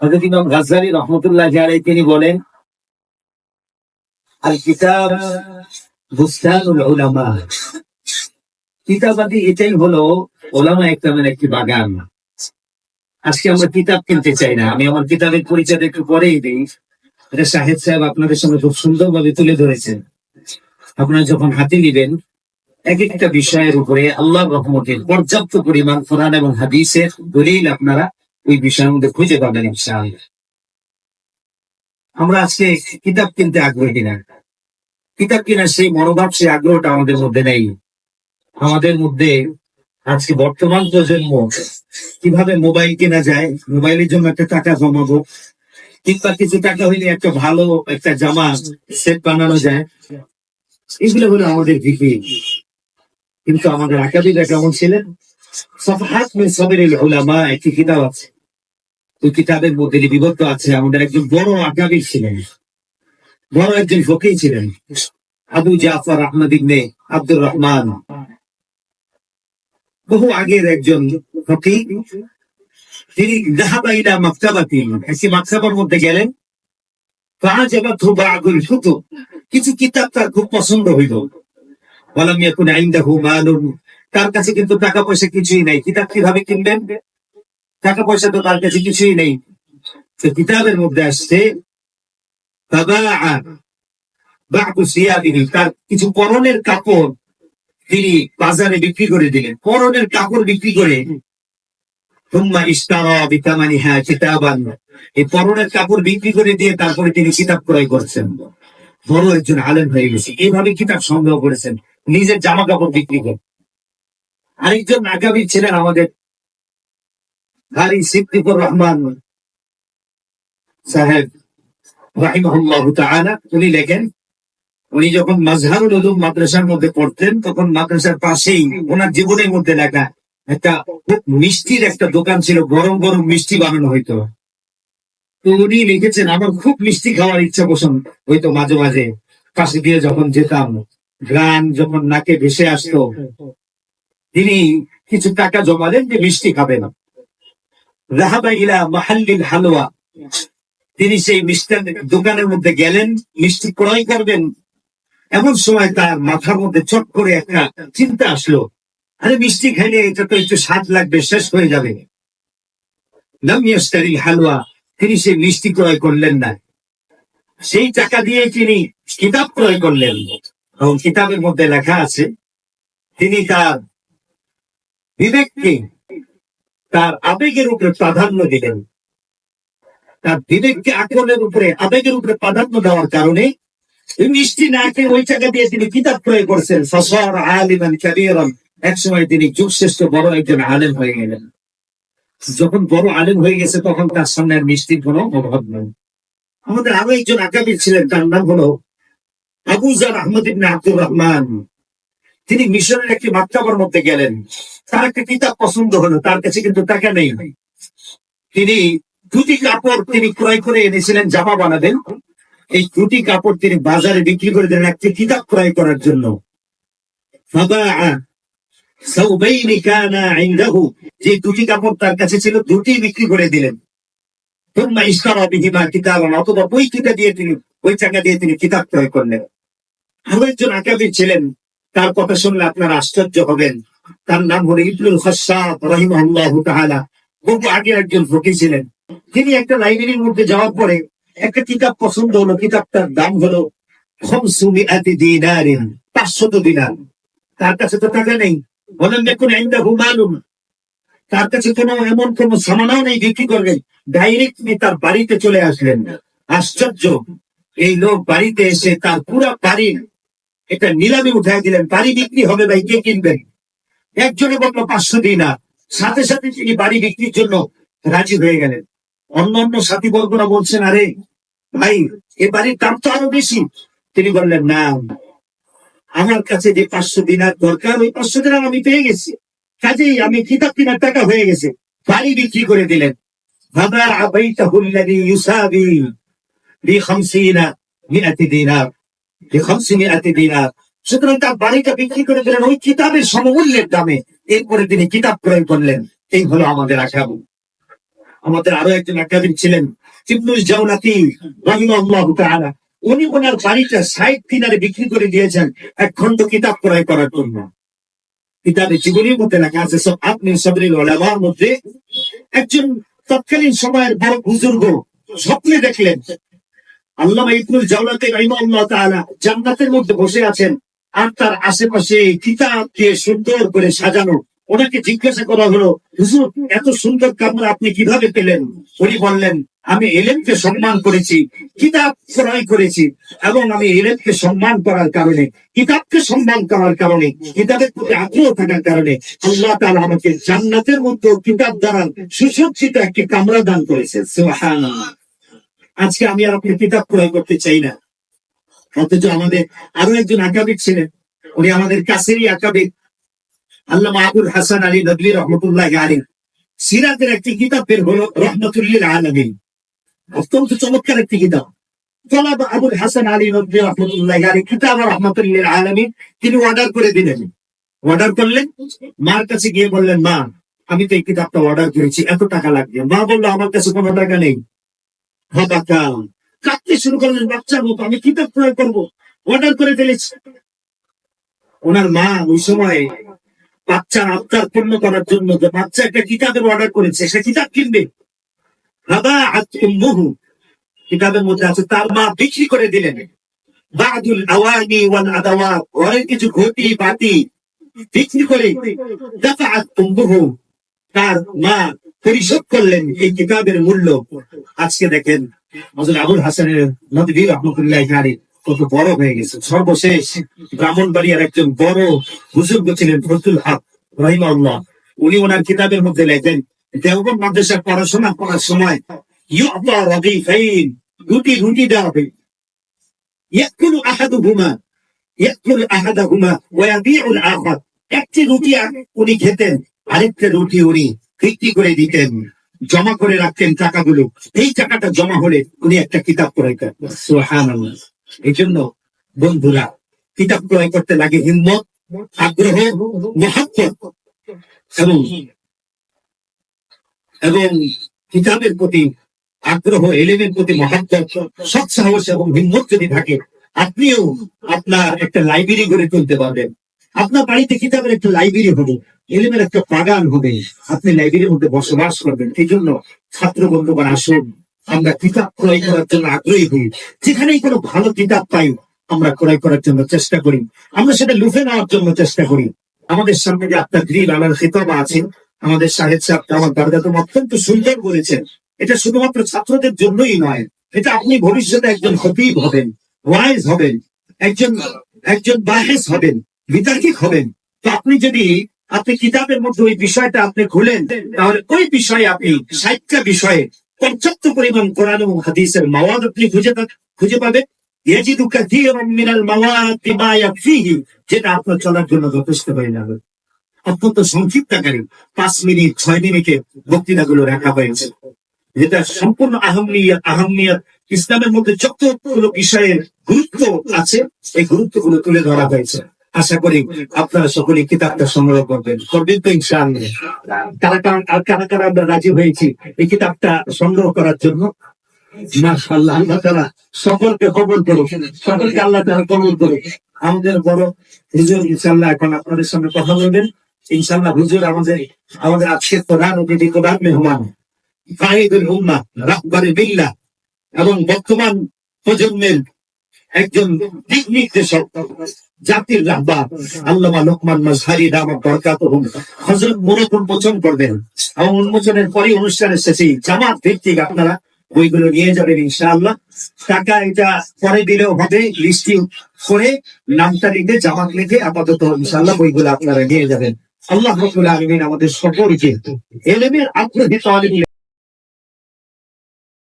হজরত ইমাম গাজ্জালি রহমতুল্লাহ আলাই তিনি বলেন আল কিতাব বুস্তানুল উলামা। কিতাবাদি এটাই হলো ওলামা একরামের একটি বাগান। আজকে আমরা কিতাব কিনতে চাই না। আমি আমার কিতাবের পরিচয় একটু পরেই দিই। এটা শাহেদ সাহেব আপনাদের সঙ্গে খুব সুন্দরভাবে তুলে ধরেছেন। আপনারা যখন হাতে নিবেন এক একটা বিষয়ের উপরে আল্লাহ রহমতের পর্যাপ্ত পরিমাণ কোরআন এবং হাদিসের দলিল আপনারা ওই বিষয়ের মধ্যে খুঁজে পাবেন ইনশাআল্লাহ। আমরা আজকে কিতাব কিনতে আগ্রহী না কিতাব কেনার সেই মনোভাব, সেই আগ্রহটা আমাদের মধ্যে নেই। আমাদের মধ্যে আজকে বর্তমান প্রজন্ম কীভাবে মোবাইল কেনা যায়, মোবাইলের জন্য একটা টাকা জমাবো, কিংবা কিছু টাকা হইলে একটা ভালো একটা জামা সেট বানানো যায়, এগুলো হলো আমাদের ভীতি কিন্তু আমাদের আকাবিরা কেমন ছিলেন? সব হাত মে সবের উলামা একটি কিতাব আছে। ওই কিতাবের মধ্যে বিভক্ত আছে, আমাদের একজন বড় আকাবির ছিলেন। বড় একজন ফকির ছিলেন। Abu Zafar Ahmad ibn Abdur Rahman. বহু আগের একজন ফকির তিনি জাহাবা ইলা মাকতাবাতি একটি মধ্যে গেলেন। কিছু কিতাব তার খুব পছন্দ হইল। ওয়ালাম ইয়াকুন ইনদাহু মালুন, তার কাছে কিন্তু টাকা পয়সা কিছুই নাই। কিতাব কীভাবে কিনবেন? টাকা পয়সা তো তার কাছে কিছুই নেই। তো কিতাবের মধ্যে আসছে তার কিছু পরনের কাপড় তিনি বাজারে বিক্রি করে দিলেন। পরনের কাপড় বিক্রি করে এই পরনের কাপড় বিক্রি করে দিয়ে তারপরে তিনি কিতাব ক্রয় করছেন। বড় একজন আলেম হয়ে গেছে। এইভাবে কিতাব সংগ্রহ করেছেন। নিজের জামা কাপড় বিক্রি করে। আরেকজন নাকাবির ছিলেন আমাদের গাড়ি সিদ্দিকুর রহমান সাহেব উনি লেখেন, উনি যখন মাজহারুল উলুম মাদ্রাসার মধ্যে পড়তেন, তখন মাদ্রাসার পাশেই ওনার জীবনের মধ্যে লেখা একটা খুব মিষ্টির একটা দোকান ছিল, গরম গরম মিষ্টি বানানো হইতো। তো উনি লিখেছেন, আমার খুব মিষ্টি খাওয়ার ইচ্ছা পোষণ হইতো মাঝে মাঝে। পাশে দিয়ে যখন যেতাম গান যখন নাকে ভেসে আসতো, তিনি কিছু টাকা জমালেন যে মিষ্টি খাবেন। হালুয়া তিনি সেই মিষ্টার দোকানের মধ্যে গেলেন, মিষ্টি ক্রয় করবেন। এমন সময় তার মাথার মধ্যে চট করে একটা চিন্তা আসলো। আরে, মিষ্টি খাইলে এটা তো একটু স্বাদ লাগবে, শেষ হয়ে যাবে। লাম ইয়াশতারি হালুয়া তিনি সেই মিষ্টি ক্রয় করলেন না। সেই টাকা দিয়ে তিনি কিতাব ক্রয় করলেন। এবং কিতাবের মধ্যে লেখা আছে, তিনি তার বিবেককে তার আবেগের উপরে প্রাধান্য দিলেন। তার বিবেককে আকলের উপরে আবেগের উপরে প্রাধান্য দেওয়ার কারণে মিষ্টি না খেয়ে ওই টাকা দিয়ে তিনি কিতাব ক্রয় করছেন। ফসর আলিমান কাবীরান। একসময় তিনি যুগশ্রেষ্ঠ বড় একজন আলেম হয়ে গেলেন। যখন বড় আলেম হয়ে গেছে, তখন তার সামনে আর মিষ্টির কোনো অভাব নেই। আমাদের আরও একজন আকাবির ছিলেন, তার নাম হলো Abu Zar Ahmad ibn Abdur Rahman. তিনি মিশরের একটি মাত্রাবার মধ্যে গেলেন। তার একটা কিতাব পছন্দ হলো, তার কাছে কিন্তু টাকা নেই। তিনি দুটি কাপড় তিনি ক্রয় করে এনেছিলেন, জামা বানাবেন এই দুটি কাপড় তিনি বাজারে বিক্রি করে দিলেন একটি কিতাব ক্রয় করার জন্য। যে দুটি কাপড় তার কাছে ছিল দুটি বিক্রি করে দিলেন। অথবা বই কিতা দিয়ে তিনি ওই টাকা দিয়ে তিনি কিতাব ক্রয় করলেন। আরও একজন আকাবির ছিলেন তার কথা শুনলে আপনারা আশ্চর্য হবেন। তার নাম হলো ইবনুল খসাব রহিমাহুল্লাহ তাআলা। বহু আগে একজন ফকির ছিলেন। তিনি একটা লাইব্রেরির মধ্যে যাওয়ার পরে একটা কিতাব পছন্দ হলো। কিতাবটার দাম হলো তার কাছে তো টাকা নেই। বলেন, দেখুন, ইনদাহু মালুম। তার কাছে কোনো এমন কোন সামানাও নেই বিক্রি করবে? ডাইরেক্টলি তার বাড়িতে চলে আসলেন। আশ্চর্য। এই লোক বাড়িতে এসে তার পুরা বাড়ির এটা নিলামে উঠাই দিলেন, বাড়ি বিক্রি হবে ভাই কে কিনবেন? একজনে বলল, পাঁচশো দিনার। সাথে সাথে তিনি বাড়ি বিক্রির জন্য রাজি হয়ে গেলেন। অন্য অন্য সাথী বর্গরা বলছেন আরে ভাই, এ বাড়ির দাম তো আরও বেশি। তিনি বললেন, না, আমার কাছে যে পাঁচশো দিনার দরকার, ওই পাঁচশো দিনার আমি পেয়ে গেছি। কাজেই আমি কিতাব কেনার টাকা হয়ে গেছে। বাড়ি বিক্রি করে দিলেন। ভাবা আবাইতাহুল্লাযী ইউসাবি বিখামসিনা মিআতি দিনার বিখামসিমিআতি দিনার। সুতরাং তার বাড়িটা কিতাব ক্রয় সাইড কিনারে বিক্রি করে দিয়েছেন এক কিতাব ক্রয় করার জন্য। কিতাবে জীবনীর মধ্যে লেখা আছে, সব আপনি সবরিল মধ্যে একজন তৎকালীন সময়ের বড় বুজুর্গ স্বপ্নে দেখলেন আল্লামা ইবনুল জান্নাতের মধ্যে বসে আছেন আর তার আশেপাশে কিতাব দিয়ে সুন্দর করে সাজানো। ওনাকে জিজ্ঞাসা করা হলো, হুজুর, এত সুন্দর আপনি কীভাবে পেলেন? উনি বললেন, আমি এলেমকে সম্মান করেছি, কিতাব ক্রয় করেছি এবং আমি এলেমকে সম্মান করার কারণে, কিতাবকে সম্মান করার কারণে, কিতাবের প্রতি আগ্রহ থাকার কারণে আল্লাহ তাআলা আমাকে জান্নাতের মধ্যে কিতাব দ্বারা সুসজ্জিত একটি কামরা দান করেছে আজকে আমি আর আপনি কিতাব ক্রয় করতে চাই না। অথচ আমাদের আরও একজন আকাবিক ছিলেন। উনি আমাদের কাছেরই আকাবিক আল্লাহ আবুল হাসান আলী নদী রহমতুল্লাহ আলী সিরাতের একটি কিতাব বের হলো রহমতুল্লিল আলমিন। অত্যন্ত চমৎকার একটি কিতাব। জনাব আবুল হাসান আলী নদী রহমতুল্লাহ আলী কিতাব রহমতুল্লিল আলমিন তিনি অর্ডার করে দিলেন। অর্ডার করলেন? মার কাছে গিয়ে বললেন, মা, আমি তো এই কিতাবটা অর্ডার করেছি, এত টাকা লাগবে। মা বলল, আমার কাছে কোনো টাকা নেই। হতাকা কাঁদতে শুরু করলেন বাচ্চার মতো আমি কিতাব ক্রয় করব? অর্ডার করে ফেলেছি। ওনার মা ওই সময় বাচ্চার আবদার পূর্ণ করার জন্য যে বাচ্চা একটা কিতাবের অর্ডার করেছে, সে কিতাব কিনবে। দাদা উম্মুহু। কিতাবের মধ্যে আছে, তার মা বিক্রি করে দিলেন। বাদুল আওয়ানি ওয়াল আদাওয়া, ঘরের কিছু ঘটি, বাতি বিক্রি করে দাদা উম্মুহু। তার মা পরিশোধ করলেন এই কিতাবের মূল্য। আজকে দেখেন আবুল হাসানের নদী রহমতুল্লাহ কত বড় হয়ে গেছে। সর্বশেষ ব্রাহ্মণবাড়িয়ার একজন বড় বুজুর্গ ছিলেন ফজলুল হক রহিমাল্লাহ উনি ওনার কিতাবের মধ্যে লেখেন, দেওবন্দ মাদ্রাসার পড়াশোনা করার সময় ইউবা রদিফাইন দুটি রুটি দেওয়া হবে ইয়াকুলু আহাদুহুমা, ইয়াকুলু আহাদাহুমা ওয়া ইয়াবিউল আখার। একটি রুটি উনি খেতেন, আরেকটা রুটি উনি বিক্রি করে দিতেন, জমা করে রাখতেন টাকাগুলো। এই টাকাটা জমা হলে উনি একটা কিতাব ক্রয় করতেন। এই জন্য বন্ধুরা, কিতাব ক্রয় করতে লাগে হিম্মত, আগ্রহ এবং এবং কিতাবের প্রতি আগ্রহ, এলেমের প্রতি মহাত্মত সৎসাহস এবং হিম্মত যদি থাকে, আপনিও আপনার একটা লাইব্রেরি গড়ে তুলতে পারবেন। আপনার বাড়িতে কিতাবের একটা লাইব্রেরি হবে। এলেমের একটা বাগান হবে আপনি লাইব্রেরির মধ্যে বসবাস করবেন। এই জন্য ছাত্র বন্ধুগণ, আসুন, আমরা কিতাব ক্রয় করার জন্য আগ্রহী হই। যেখানেই কোনো ভালো কিতাব পাই, আমরা ক্রয় করার জন্য চেষ্টা করি। আমরা সেটা লুফে নেওয়ার জন্য চেষ্টা করি। আমাদের সামনে যে আপনার গ্রিল আমার খেতবা আছে আমাদের সাহেব সাহেব, আমার দাদাতুম অত্যন্ত সুন্দর বলেছেন, এটা শুধুমাত্র ছাত্রদের জন্যই নয়, এটা আপনি ভবিষ্যতে একজন হবিব হবেন, ওয়াইজ হবেন, একজন একজন বাহেস হবেন, বিতার্কিক হবেন। তো আপনি যদি আপনি কিতাবের মধ্যে ওই বিষয়টা আপনি খুলেন, তাহলে ওই বিষয়ে আপনি ষাটটা বিষয়ে পর্যাপ্ত পরিমাণ কোরআন এবং হাদিসের মাওয়াদ আপনি খুঁজে খুঁজে পাবেন। যেটা আপনার চলার জন্য যথেষ্ট অত্যন্ত সংক্ষিপ্ত পাঁচ মিনিট, ছয় রাখা যেটা সম্পূর্ণ ইসলামের মধ্যে যতগুলো বিষয়ের গুরুত্ব আছে, এই গুরুত্বগুলো তুলে ধরা হয়েছে। আশা করি আপনারা সকলে কিতাবটা সংগ্রহ করবেন। করবেন তো কারা কারা কারা কারা আমরা রাজি হয়েছি এই কিতাবটা সংগ্রহ করার জন্য? আল্লাহ তাআলা সকলকে করুক। সকলকে আল্লাহ আমাদের বড় হুজুর, ইনশাআল্লাহ এখন আপনাদের সামনে কথা বলবেন। ইনশাআল্লাহ হুজুর আমাদের আমাদের আজকের প্রধান অতিথি, প্রধান মেহমান। ফাহিদুল উম্মা রাহবারে বিল্লাহ এবং বর্তমান প্রজন্মের একজন দিক নির্দেশক জাতির রাহবা আল্লামা লোকমান মাজহারি দামত বরকাত হজরত মনোক উন্মোচন করবেন। এবং উন্মোচনের পরে অনুষ্ঠানের শেষে জামাত ভিত্তিক আপনারা বইগুলো নিয়ে যাবেন ইনশাআল্লাহ। টাকা এটা পরে দিলেও হবে লিস্টি করে নামটা লিখে জামাত লিখে আপাতত ইনশাআল্লাহ বইগুলো আপনারা নিয়ে যাবেন। আল্লাহ রবুল আলমিন আমাদের সকলকে এলেমের আগ্রহী তালিম